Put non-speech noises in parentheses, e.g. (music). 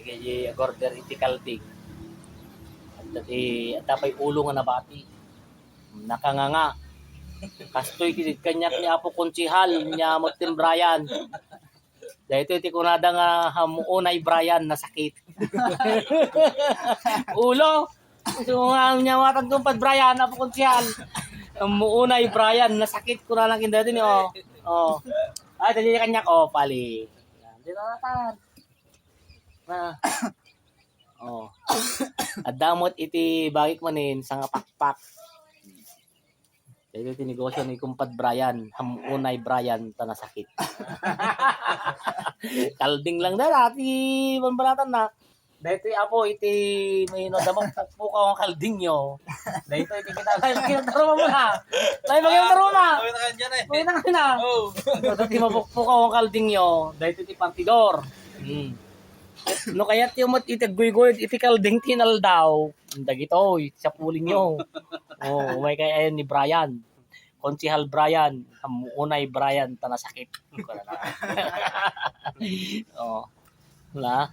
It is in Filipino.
Iti agorder iti kalding. At dati at tapay ulo nga nabati. Nakanganga. Kastoy kisit kanyak ni Apo Konsihal niya mo Tim Brian. Dahito iti kunada nga hamuunay Brian na sakit. (laughs) ulo. So nga niya matag tumpad Brian Apo Konsihal. Hamuunay Brian na sakit ko na kindati ni oh. Oh. Ay, dali kanyak oh pali. Dito natan. Na. Oh. At damot iti bagik manin sa nga pakpak. Dahil iti negosyo ni kumpad Brian, hamunay Brian ta nasakit. (laughs) Kalding lang na ati banbanatan na. Iti apo iti may nadamang pukaw ang kalding nyo. Dahil ito iti kita. Dahil iti taruma mo na. Dahil maging taruma. Kami na kanyan eh. Uy na na. Oh. Dahil iti mapukpukaw ang kalding nyo. Dahil iti partidor. Hmm. No kaya ti umot iti guy-guy iti kalding tinal daw. Dagito sa puling nyo. Oh, may kaya ni Brian. Konsihal Brian, hamunay Brian tanasakit. (laughs) oh. Wala.